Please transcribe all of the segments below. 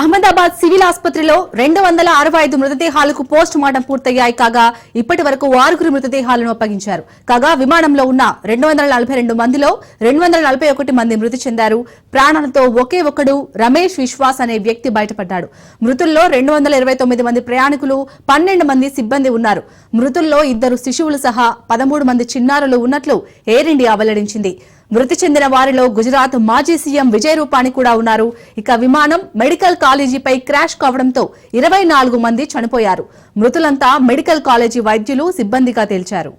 Ahmedabad civil ఆసుపత్రిలో రెండు వందల అరవై ఐదు మృతదేహాలకు పోస్ట్ మార్టం పూర్తయ్యాయి కాగా ఇప్పటి వరకు ఆరుగురు మృతదేహాలను అప్పగించారు. కాగా విమానంలో ఉన్న రెండు వందల నలభై రెండు మందిలో రెండు వందల నలభై ఒకటి మంది మృతి చెందారు. ప్రాణాలతో ఒకే ఒక్కడు రమేష్ విశ్వాస్ అనే వ్యక్తి బయటపడ్డాడు. మృతుల్లో రెండు వందల ఇరవై తొమ్మిది మంది ప్రయాణికులు పన్నెండు మంది సిబ్బంది ఉన్నారు. మృతుల్లో ఇద్దరు శిశువులు సహా పదమూడు మంది చిన్నారులు ఉన్నట్లు ఎయిర్ ఇండియా వెల్లడించింది. మృతి చెందిన వారిలో గుజరాత్ మాజీ సీఎం విజయ్ రూపాణి కూడా ఉన్నారు. ఇక విమానం మెడికల్ కాలేజీపై క్రాష్ కావడంతో ఇరవై నాలుగు మంది చనిపోయారు. మృతులంతా మెడికల్ కాలేజీ వైద్యులు సిబ్బందిగా తేల్చారు.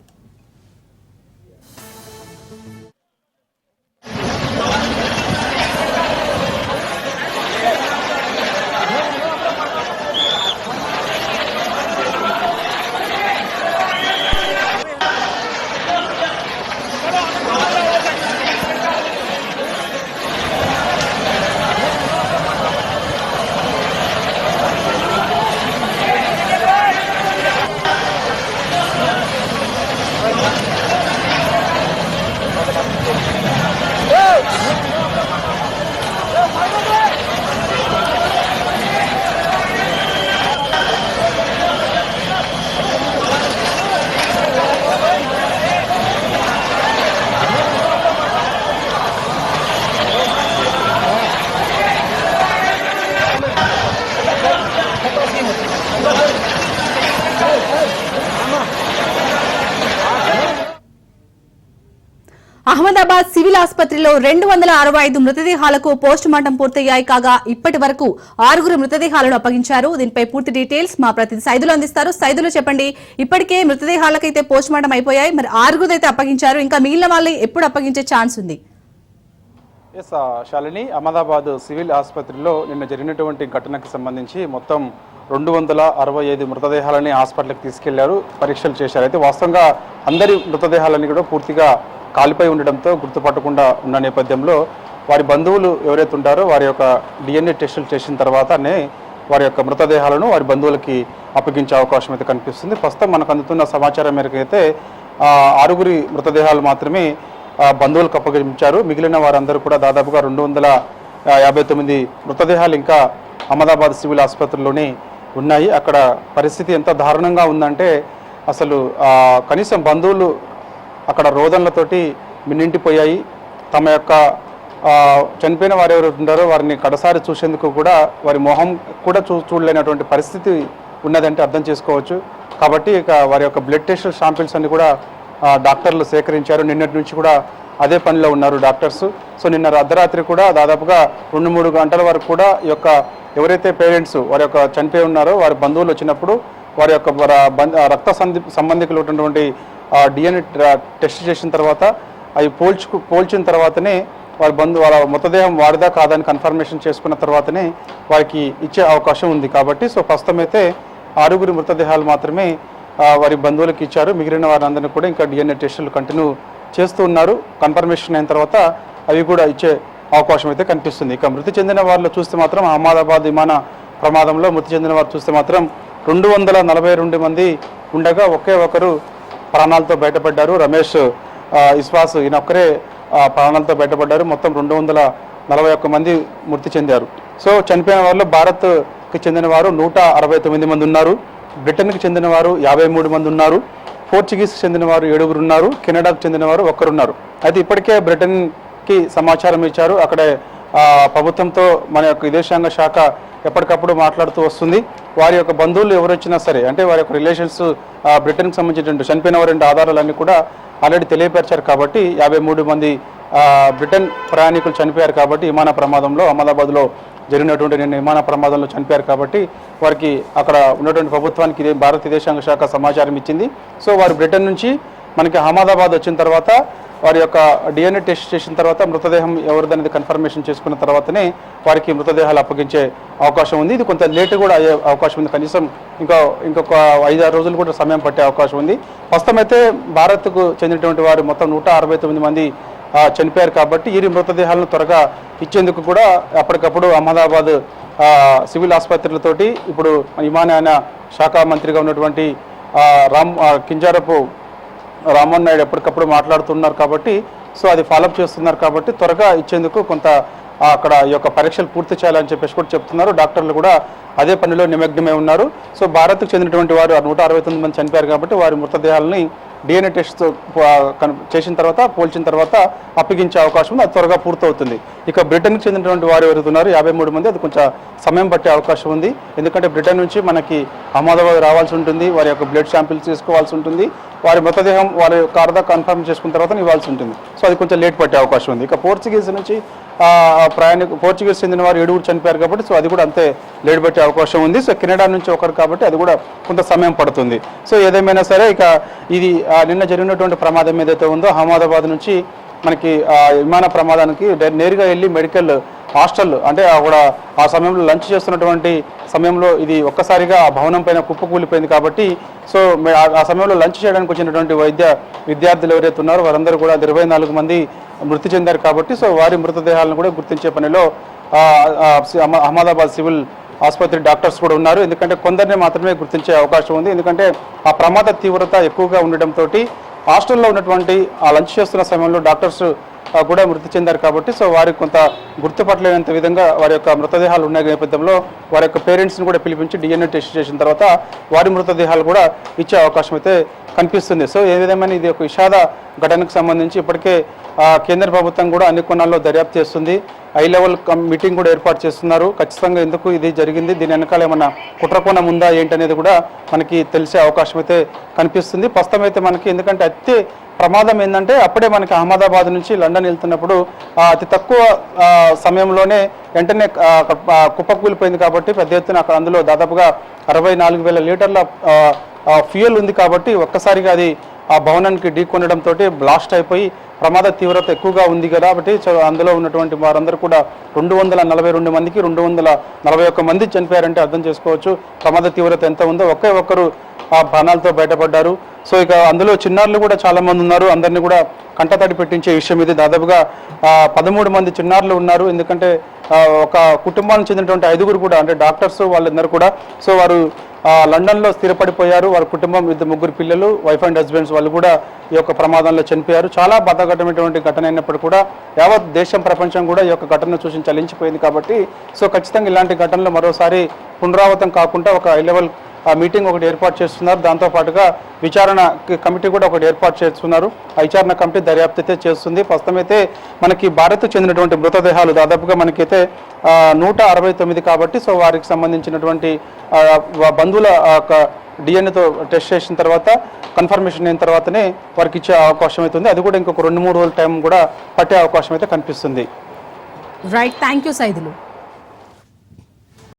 ఆసుపత్రిలో రెండు వందల అరవై ఐదు మృతదేహాలకు పోస్ట్ మార్టం పూర్తయ్యాయి కాగా ఇప్పటి వరకు ఆరుగురు మృతదేహాలను అప్పగించారు. దీనిపై పూర్తి డీటెయిల్స్ మా ప్రతినిధి సైదులు అందిస్తారు. సైదులు చెప్పండి ఇప్పటికే మృతదేహాలకైతే పోస్ట్ మార్టం అయిపోయాయి. మరి ఆరుగురు అయితే అప్పగించారు. ఇంకా మిగిలిన వాళ్ళు ఎప్పుడు అప్పగించే ఛాన్స్ ఉంది? ఎస్ శాలిని అహ్మదాబాద్ సివిల్ ఆసుపత్రిలో నిన్న జరిగినటువంటి ఘటనకు సంబంధించి మొత్తం రెండు వందల అరవై ఐదు మృతదేహాలని హాస్పిటల్కి తీసుకెళ్ళారు. పరీక్షలు చేశారు. అయితే వాస్తవంగా అందరి మృతదేహాలని కూడా పూర్తిగా కాలిపై ఉండడంతో గుర్తుపట్టకుండా ఉన్న నేపథ్యంలో వారి బంధువులు ఎవరైతే ఉంటారో వారి యొక్క డిఎన్ఏ టెస్టులు చేసిన తర్వాతనే వారి యొక్క మృతదేహాలను వారి బంధువులకి అప్పగించే అవకాశం అయితే కనిపిస్తుంది. ప్రస్తుతం మనకు అందుతున్న సమాచారం మేరకు అయితే ఆరుగురి మృతదేహాలు మాత్రమే బంధువులకు అప్పగించారు. మిగిలిన వారందరూ కూడా దాదాపుగా రెండు వందల యాభై తొమ్మిది మృతదేహాలు ఇంకా అహ్మదాబాద్ సివిల్ ఆసుపత్రిలోనే ఉన్నాయి. అక్కడ పరిస్థితి ఎంత దారుణంగా ఉందంటే అసలు కనీసం బంధువులు అక్కడ రోదనలతోటి మిన్నింటిపోయాయి తమ యొక్క చనిపోయిన వారు ఎవరు ఉంటారో వారిని కడసారి చూసేందుకు కూడా వారి మొహం కూడా చూ చూడలేనటువంటి పరిస్థితి ఉన్నదంటే అర్థం చేసుకోవచ్చు. కాబట్టి ఇక వారి యొక్క బ్లడ్ టెస్ట్ శాంపిల్స్ అన్ని కూడా డాక్టర్లు సేకరించారు. నిన్నటి నుంచి కూడా అదే పనిలో ఉన్నారు డాక్టర్స్. సో నిన్న అర్ధరాత్రి కూడా దాదాపుగా రెండు మూడు గంటల వరకు కూడా ఈ యొక్క ఎవరైతే పేరెంట్స్ వారి యొక్క చనిపోయి ఉన్నారో వారి బంధువులు వచ్చినప్పుడు వారి యొక్క వర- బంధ- రక్త సంధి సంబంధికులు ఉన్నటువంటి డిఎన్ఏ టెస్ట్ చేసిన తర్వాత అవి పోల్చుకు పోల్చిన తర్వాతనే వారి బంధు వాళ్ళ మృతదేహం వాడిదా కాదని కన్ఫర్మేషన్ చేసుకున్న తర్వాతనే వారికి ఇచ్చే అవకాశం ఉంది. కాబట్టి సో ప్రస్తుతం అయితే ఆరుగురి మృతదేహాలు మాత్రమే వారి బంధువులకు ఇచ్చారు. మిగిలిన వారందరినీ కూడా ఇంకా డిఎన్ఏ టెస్టులు కంటిన్యూ చేస్తూ ఉన్నారు. కన్ఫర్మేషన్ అయిన తర్వాత అవి కూడా ఇచ్చే అవకాశం అయితే కనిపిస్తుంది. ఇక మృతి చెందిన వారిలో చూస్తే మాత్రం అహ్మదాబాద్ విమాన ప్రమాదంలో మృతి చెందిన వారు చూస్తే మాత్రం రెండు వందల నలభై రెండు మంది ఉండగా ఒకే ఒకరు ప్రాణాలతో బయటపడ్డారు. రమేష్ ఆ, ఇస్వాస్ ఈయన ఒక్కరే ప్రాణాలతో బయటపడ్డారు. మొత్తం రెండు వందల నలభై ఒక్క మంది మృతి చెందారు. సో చనిపోయిన వారిలో భారత్కి చెందిన వారు నూట అరవై తొమ్మిది మంది ఉన్నారు. బ్రిటన్కి చెందిన వారు యాభై మూడు మంది ఉన్నారు. పోర్చుగీస్కి చెందిన వారు ఏడుగురు ఉన్నారు. కెనడాకు చెందిన వారు ఒక్కరున్నారు. అయితే ఇప్పటికే బ్రిటన్కి సమాచారం ఇచ్చారు. అక్కడ ప్రభుత్వంతో మన యొక్క విదేశాంగ శాఖ ఎప్పటికప్పుడు మాట్లాడుతూ వస్తుంది. వారి యొక్క బంధువులు ఎవరు వచ్చినా సరే అంటే వారి యొక్క రిలేషన్స్ బ్రిటన్కి సంబంధించినటువంటి చనిపోయిన వారి రెండు ఆధారాలన్నీ కూడా ఆల్రెడీ తెలియపరిచారు కాబట్టి యాభై మూడు మంది బ్రిటన్ ప్రయాణికులు చనిపోయారు కాబట్టి విమాన ప్రమాదంలో అహ్మదాబాద్లో జరిగినటువంటి నిన్న విమాన ప్రమాదంలో చనిపోయారు కాబట్టి వారికి అక్కడ ఉన్నటువంటి ప్రభుత్వానికి ఇదే భారత విదేశాంగ శాఖ సమాచారం ఇచ్చింది. సో వారు బ్రిటన్ నుంచి మనకి అహ్మదాబాద్ వచ్చిన తర్వాత వారి యొక్క డిఎన్ఏ టెస్ట్ చేసిన తర్వాత మృతదేహం ఎవరిదనేది కన్ఫర్మేషన్ చేసుకున్న తర్వాతనే వారికి మృతదేహాలు అప్పగించే అవకాశం ఉంది. ఇది కొంత లేట్ కూడా అయ్యే అవకాశం ఉంది. కనీసం ఇంకా ఇంకొక ఐదారు రోజులు కూడా సమయం పట్టే అవకాశం ఉంది. ప్రస్తుతం అయితే భారత్కు చెందినటువంటి వారు మొత్తం నూట అరవై తొమ్మిది మంది చనిపోయారు కాబట్టి వీరి మృతదేహాలను త్వరగా ఇచ్చేందుకు కూడా అప్పటికప్పుడు అహ్మదాబాద్ సివిల్ ఆసుపత్రులతోటి ఇప్పుడు విమానయాన శాఖ మంత్రిగా ఉన్నటువంటి రామ్ కింజారపు రామ్మోహన్ నాయుడు ఎప్పటికప్పుడు మాట్లాడుతున్నారు కాబట్టి సో అది ఫాలోఅప్ చేస్తున్నారు కాబట్టి త్వరగా ఇచ్చేందుకు కొంత అక్కడ ఈ యొక్క పరీక్షలు పూర్తి చేయాలని చెప్పేసి కూడా చెప్తున్నారు. డాక్టర్లు కూడా అదే పనిలో నిమగ్నమై ఉన్నారు. సో భారత్కు చెందినటువంటి వారు నూట అరవై తొమ్మిది మంది చనిపోయారు కాబట్టి వారి మృతదేహాలని డిఎన్ఏ టెస్ట్ చేసిన తర్వాత పోల్చిన తర్వాత అప్పగించే అవకాశం ఉంది. అది త్వరగా పూర్తవుతుంది. ఇక బ్రిటన్కి చెందినటువంటి వారు ఎవరుతున్నారు యాభై మూడు మంది అది కొంచెం సమయం పట్టే అవకాశం ఉంది. ఎందుకంటే బ్రిటన్ నుంచి మనకి అహ్మదాబాద్ రావాల్సి ఉంటుంది. వారి యొక్క బ్లడ్ శాంపిల్స్ తీసుకోవాల్సి ఉంటుంది. వారి మృతదేహం వారి యొక్క అర్ధ కన్ఫర్మ్ చేసుకున్న తర్వాత ఇవ్వాల్సి ఉంటుంది. సో అది కొంచెం లేట్ పట్టే అవకాశం ఉంది. ఇక పోర్చుగీస్ నుంచి ప్రయాణికు పోర్చుగీస్ చెందిన వారు ఏడుగురు చనిపోయారు కాబట్టి సో అది కూడా అంతే లేట్ పట్టే అవకాశం ఉంది. సో కెనడా నుంచి ఒకరు కాబట్టి అది కూడా కొంత సమయం పడుతుంది. సో ఏదేమైనా సరే ఇక ఇది ఆ, నిన్న జరిగినటువంటి ప్రమాదం ఏదైతే ఉందో అహ్మదాబాద్ నుంచి మనకి విమాన ప్రమాదానికి నేరుగా వెళ్ళి మెడికల్ హాస్టల్ అంటే అక్కడ ఆ సమయంలో లంచ్ చేస్తున్నటువంటి సమయంలో ఇది ఒక్కసారిగా ఆ భవనం పైన కుప్పకూలిపోయింది కాబట్టి సో ఆ- సమయంలో లంచ్ చేయడానికి వచ్చినటువంటి వైద్య విద్యార్థులు ఎవరైతే ఉన్నారో వారందరూ కూడా ఇరవై నాలుగు మంది మృతి చెందారు కాబట్టి సో వారి మృతదేహాలను కూడా గుర్తించే పనిలో అహ్మదాబాద్ సివిల్ ఆసుపత్రి డాక్టర్స్ కూడా ఉన్నారు. ఎందుకంటే కొందరిని మాత్రమే గుర్తించే అవకాశం ఉంది. ఎందుకంటే ఆ ప్రమాద తీవ్రత ఎక్కువగా ఉండడంతో హాస్టల్లో ఉన్నటువంటి ఆ లంచ్ చేస్తున్న సమయంలో డాక్టర్స్ కూడా మృతి చెందారు కాబట్టి సో వారికి కొంత గుర్తుపట్టలేనంత విధంగా వారి యొక్క మృతదేహాలు ఉన్న నేపథ్యంలో వారి యొక్క పేరెంట్స్ని కూడా పిలిపించి డిఎన్ఏ టెస్ట్ చేసిన తర్వాత వారి మృతదేహాలు కూడా ఇచ్చే అవకాశం అయితే కనిపిస్తుంది. సో ఏ విధమైన ఇది ఒక విషాద ఘటనకు సంబంధించి ఇప్పటికే కేంద్ర ప్రభుత్వం కూడా అన్ని కోణాల్లో దర్యాప్తు చేస్తుంది. హై లెవెల్ మీటింగ్ కూడా ఏర్పాటు చేస్తున్నారు. ఖచ్చితంగా ఎందుకు ఇది జరిగింది? దీని వెనకాల ఏమన్నా కుట్రకోణం ఉందా ఏంటనేది కూడా మనకి తెలిసే అవకాశం అయితే కనిపిస్తుంది. ప్రస్తుతం అయితే మనకి ఎందుకంటే అతి ప్రమాదం ఏంటంటే అప్పుడే మనకి అహ్మదాబాద్ నుంచి లండన్ వెళ్తున్నప్పుడు అతి తక్కువ సమయంలోనే వెంటనే కుప్పకూలిపోయింది కాబట్టి పెద్ద ఎత్తున అక్కడ అందులో దాదాపుగా అరవై నాలుగు వేల లీటర్ల ఫ్యూయల్ ఉంది కాబట్టి ఒక్కసారిగా అది ఆ భవనానికి ఢీకొనడంతో బ్లాస్ట్ అయిపోయి ప్రమాద తీవ్రత ఎక్కువగా ఉంది కదా. కాబట్టి అందులో ఉన్నటువంటి వారందరూ కూడా రెండు వందల నలభై రెండు మందికి రెండు వందల నలభై ఒక్క మంది చనిపోయారంటే అర్థం చేసుకోవచ్చు. ప్రమాద తీవ్రత ఎంత ఉందో ఒకే ఒక్కరు ఆ ప్రాణాలతో బయటపడ్డారు. సో ఇక అందులో చిన్నారులు కూడా చాలా మంది ఉన్నారు. అందరినీ కూడా కంటతడి పెట్టించే విషయం ఇది. దాదాపుగా పదమూడు మంది చిన్నారులు ఉన్నారు. ఎందుకంటే ఒక కుటుంబానికి చెందినటువంటి ఐదుగురు కూడా అంటే డాక్టర్స్ వాళ్ళందరూ కూడా. సో వారు లండన్లో స్థిరపడిపోయారు. వారి కుటుంబం ఇద్దరు ముగ్గురు పిల్లలు వైఫ్ అండ్ హస్బెండ్స్ వాళ్ళు కూడా ఈ యొక్క ప్రమాదంలో చనిపోయారు. చాలా బాధాకరమైనటువంటి ఘటన అయినప్పుడు కూడా యావత్ దేశం ప్రపంచం కూడా ఈ యొక్క ఘటనను చూసి చలించిపోయింది కాబట్టి సో ఖచ్చితంగా ఇలాంటి ఘటనలు మరోసారి పునరావృతం కాకుండా ఒక హై లెవెల్ మీటింగ్ ఒకటి ఏర్పాటు చేస్తున్నారు. దాంతో పాటుగా విచారణ కమిటీ కూడా ఒకటి ఏర్పాటు చేస్తున్నారు. ఆ విచారణ కమిటీ దర్యాప్తు అయితే చేస్తుంది. ప్రస్తుతమైతే మనకి భారత్ చెందినటువంటి మృతదేహాలు దాదాపుగా మనకైతే నూట అరవై తొమ్మిది కాబట్టి సో వారికి సంబంధించినటువంటి బంధువుల డిఎన్ఏతో టెస్ట్ చేసిన తర్వాత కన్ఫర్మేషన్ అయిన తర్వాతనే వారికి ఇచ్చే అవకాశం అవుతుంది. అది కూడా ఇంకొక రెండు మూడు రోజుల టైం కూడా పట్టే అవకాశం అయితే కనిపిస్తుంది. Right thank you Saidulu